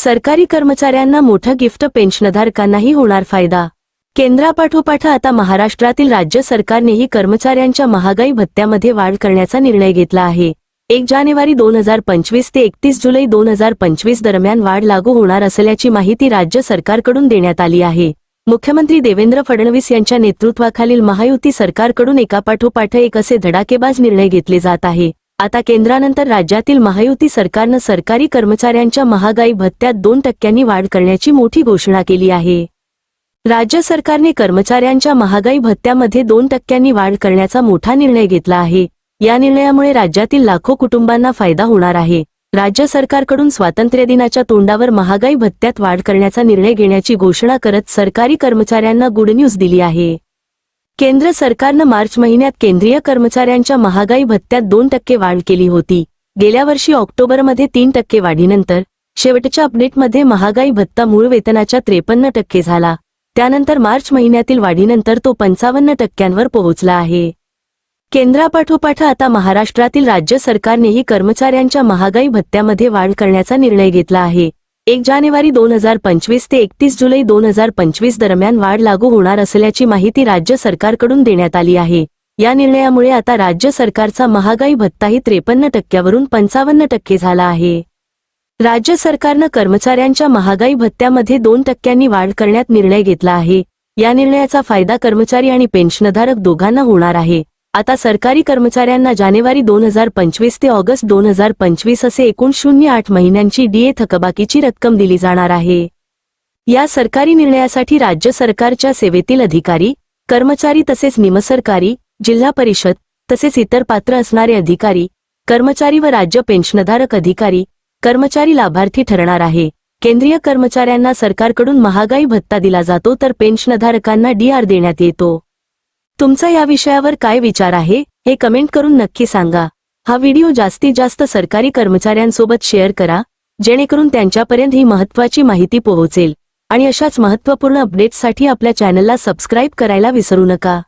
सरकारी कर्मचाऱ्यांना मोठं गिफ्ट पेन्शनधारकांनाही होणार फायदा. केंद्रापाठोपाठ आता महाराष्ट्रातील राज्य सरकारनेही कर्मचाऱ्यांच्या महागाई भत्त्यामध्ये वाढ करण्याचा निर्णय घेतला आहे. एक जानेवारी दोन हजार पंचवीस ते एकतीस जुलै दोन हजार पंचवीस दरम्यान वाढ लागू होणार असल्याची माहिती राज्य सरकारकडून देण्यात आली आहे. मुख्यमंत्री देवेंद्र फडणवीस यांच्या नेतृत्वाखालील महायुती सरकारकडून एकापाठोपाठ एक असे धडाकेबाज निर्णय घेतले जात आहे. आता केंद्रानंतर राज्यातील महायुती सरकारनं सरकारी कर्मचाऱ्यांच्या महागाई भत्त्यात दोन टक्क्यांनी वाढ करण्याची मोठी घोषणा केली आहे. राज्य सरकारने कर्मचाऱ्यांच्या महागाई भत्त्यामध्ये दोन टक्क्यांनी वाढ करण्याचा मोठा निर्णय घेतला आहे. या निर्णयामुळे राज्यातील लाखो कुटुंबांना फायदा होणार आहे. राज्य सरकारकडून स्वातंत्र्य दिनाच्या तोंडावर महागाई भत्त्यात वाढ करण्याचा निर्णय घेण्याची घोषणा करत सरकारी कर्मचाऱ्यांना गुड न्यूज दिली आहे. केंद्र सरकारनं मार्च महिन्यात केंद्रीय कर्मचाऱ्यांच्या महागाई भत्त्यात दोन टक्के वाढ केली होती. गेल्या वर्षी ऑक्टोबरमध्ये तीन टक्के वाढीनंतर शेवटच्या अपडेटमध्ये महागाई भत्ता मूळ वेतनाच्या त्रेपन्न टक्के झाला. त्यानंतर मार्च महिन्यातील वाढीनंतर तो पंचावन्न टक्क्यांवर पोहोचला आहे. केंद्रापाठोपाठ आता महाराष्ट्रातील राज्य सरकारनेही कर्मचाऱ्यांच्या महागाई भत्त्यामध्ये वाढ करण्याचा निर्णय घेतला आहे. एक जानेवारी दोन हजार पंचवीस ते एकतीस जुलै दोन हजार पंचवीस दरम्यान वाढ लागू होणार असल्याची माहिती राज्य सरकारकडून देण्यात आली आहे. या निर्णयामुळे आता राज्य सरकारचा महागाई भत्ताही त्रेपन्न टक्क्यावरून पंचावन्न टक्के झाला आहे. राज्य सरकारनं कर्मचाऱ्यांच्या महागाई भत्त्यामध्ये दोन टक्क्यांनी वाढ करण्यात निर्णय घेतला आहे. या निर्णयाचा फायदा कर्मचारी आणि पेन्शनधारक दोघांना होणार आहे. आता सरकारी कर्मचाऱ्यांना जानेवारी दोन हजार पंचवीस ते ऑगस्ट दोन हजार पंचवीस असे एकूण शून्य आठ महिन्यांची डीए थकबाकीची रक्कम दिली जाणार आहे. या सरकारी निर्णयासाठी राज्य सरकारच्या सेवेतील अधिकारी कर्मचारी तसेच निमसरकारी जिल्हा परिषद तसेच इतर पात्र असणारे अधिकारी कर्मचारी व राज्य पेन्शनधारक अधिकारी कर्मचारी लाभार्थी ठरणार आहे. केंद्रीय कर्मचाऱ्यांना सरकारकडून महागाई भत्ता दिला जातो तर पेन्शनधारकांना डीआर देण्यात येतो. तुमचा या विषयावर काय विचार आहे हे कमेंट करून नक्की सांगा. हा व्हिडिओ जास्तीत जास्त सरकारी कर्मचाऱ्यांसोबत शेअर करा जेणेकरून त्यांच्यापर्यंत ही महत्त्वाची माहिती पोहोचेल. आणि अशाच महत्त्वपूर्ण अपडेट्ससाठी आपल्या चॅनलला सबस्क्राईब करायला विसरू नका.